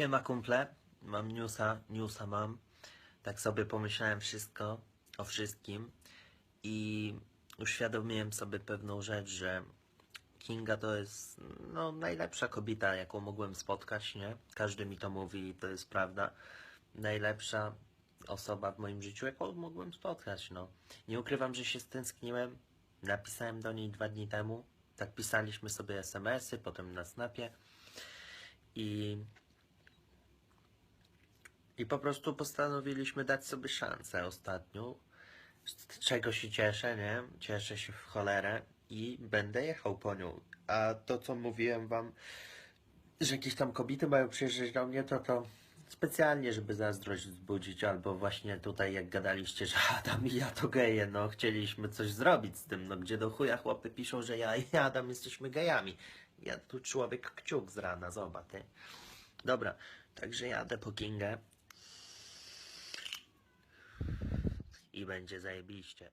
Siema kumple, mam newsa, newsa mam. Tak sobie pomyślałem wszystko o wszystkim i uświadomiłem sobie pewną rzecz, że Kinga to jest no, najlepsza kobieta, jaką mogłem spotkać, nie? Każdy mi to mówi i to jest prawda. Najlepsza osoba w moim życiu, jaką mogłem spotkać, no. Nie ukrywam, że się stęskniłem. Napisałem do niej dwa dni temu. Tak pisaliśmy sobie SMS-y, potem na Snapie. I i po prostu postanowiliśmy dać sobie szansę ostatnią. Z czego się cieszę, nie? Cieszę się w cholerę i będę jechał po nią. A to, co mówiłem wam, że jakieś tam kobiety mają przyjeżdżać do mnie, to to specjalnie, żeby zazdrość wzbudzić, albo właśnie tutaj, jak gadaliście, że Adam i ja to geje, no chcieliśmy coś zrobić z tym, no gdzie do chuja chłopy piszą, że ja i Adam jesteśmy gejami. Ja tu człowiek kciuk z rana, zobacz, ty. Dobra, także jadę po Kingę. I będzie zajebiście.